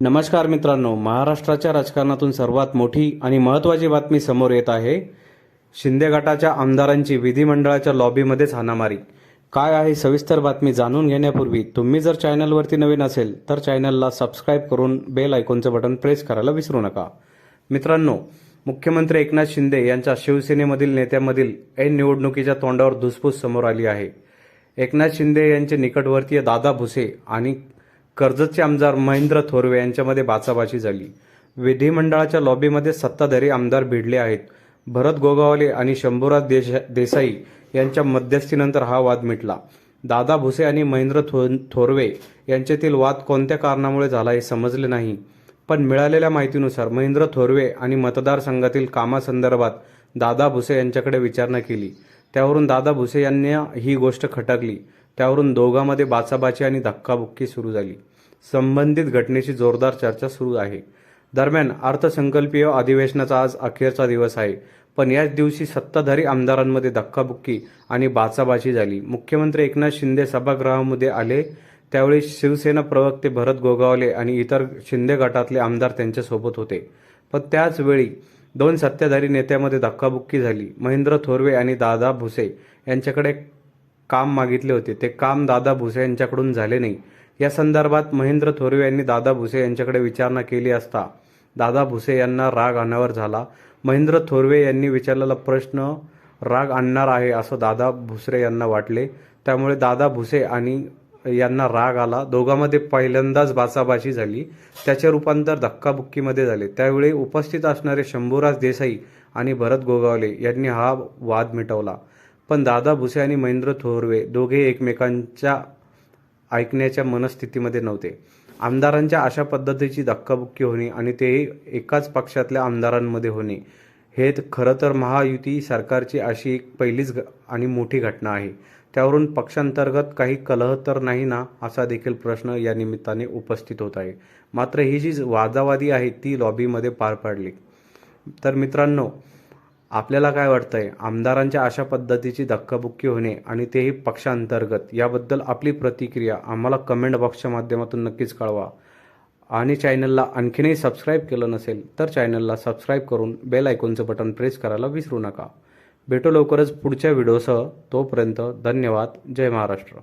नमस्कार मित्रांनो महाराष्ट्राच्या राजकारणातून सर्वात मोठी आणि महत्त्वाची बातमी समोर येत आहे. शिंदे गटाच्या आमदारांची विधिमंडळाच्या लॉबीमध्येच हाणामारी. काय आहे सविस्तर बातमी जाणून घेण्यापूर्वी तुम्ही जर चॅनलवरती नवीन असेल तर चॅनलला सबस्क्राईब करून बेल आयकॉनचं बटन प्रेस करायला विसरू नका. मित्रांनो मुख्यमंत्री एकनाथ शिंदे यांच्या शिवसेनेमधील नेत्यामधील ऐन निवडणुकीच्या तोंडावर धुसफूस समोर आली आहे. एकनाथ शिंदे यांचे निकटवर्तीय दादा भुसे आणि कर्जतचे आमदार महेंद्र थोरवे यांच्यामध्ये बाचाबाची झाली. विधिमंडळाच्या लॉबीमध्ये सत्ताधारी आमदार भिडले आहेत. भरत गोगावले आणि शंभूराज देश देसाई यांच्या मध्यस्थीनंतर हा वाद मिटला. दादा भुसे आणि महेंद्र थो थोरवे यांच्यातील वाद कोणत्या कारणामुळे झाला हे समजले नाही. पण मिळालेल्या माहितीनुसार महेंद्र थोरवे आणि मतदारसंघातील कामासंदर्भात दादा भुसे यांच्याकडे विचारणा केली. त्यावरून दादा भुसे यांनी ही गोष्ट खटकली. त्यावरून दोघांमध्ये बाचाबाची आणि धक्काबुक्की सुरू झाली. संबंधित घटनेची जोरदार चर्चा सुरू आहे. दरम्यान अर्थसंकल्पीय अधिवेशनाचा आज अखेरचा दिवस आहे. पण याच दिवशी सत्ताधारी आमदारांमध्ये धक्काबुक्की आणि बाचाबाची झाली. मुख्यमंत्री एकनाथ शिंदे सभागृहामध्ये आले. त्यावेळी शिवसेना प्रवक्ते भरत गोगावले आणि इतर शिंदे गटातले आमदार त्यांच्यासोबत होते. पण त्याचवेळी दोन सत्ताधारी नेत्यामध्ये धक्काबुक्की झाली. महेंद्र थोरवे आणि दादा भुसे यांच्याकडे काम मागितले होते. ते काम दादा भुसे यांच्याकडून झाले नाही. या संदर्भात महेंद्र थोरवे यांनी दादा भुसे यांच्याकडे विचारणा केली असता दादा भुसे यांना राग अनावर झाला. महेंद्र थोरवे यांनी विचारलेला प्रश्न राग आणणार आहे असं दादा भुसरे यांना वाटले. त्यामुळे दादा भुसे आणि यांना राग आला. दोघांमध्ये पहिल्यांदाच बाचाबाची झाली. त्याचे रूपांतर धक्काबुक्कीमध्ये झाले. त्यावेळी उपस्थित असणारे शंभूराज देसाई आणि भरत गोगावले यांनी हा वाद मिटवला. पण दादा भुसे आणि महेंद्र थोरवे दोघे एकमेकांच्या ऐकण्याच्या मनस्थितीमध्ये नव्हते. आमदारांच्या अशा पद्धतीची धक्काबुक्की होणे आणि तेही एकाच पक्षातल्या आमदारांमध्ये होणे हे खरं तर महायुती सरकारची अशी एक पहिलीच घ- आणि मोठी घटना आहे. त्यावरून पक्षांतर्गत काही कलह तर नाही ना असा देखील प्रश्न या निमित्ताने उपस्थित होत आहे. मात्र ही जी वादावादी आहे ती लॉबीमध्ये पार पडली. तर मित्रांनो आपल्याला काय वाटतंय? आमदारांच्या अशा पद्धतीची धक्काबुक्की होणे आणि तेही पक्षांतर्गत याबद्दल आपली प्रतिक्रिया आम्हाला कमेंट बॉक्सच्या माध्यमातून नक्कीच कळवा. आणि चॅनलला आणखीनही सबस्क्राईब केलं नसेल तर चॅनलला सबस्क्राईब करून बेल आयकॉनचं बटन प्रेस करायला विसरू नका. भेटू लवकरच पुढच्या व्हिडिओसह तोपर्यंत धन्यवाद. जय महाराष्ट्र.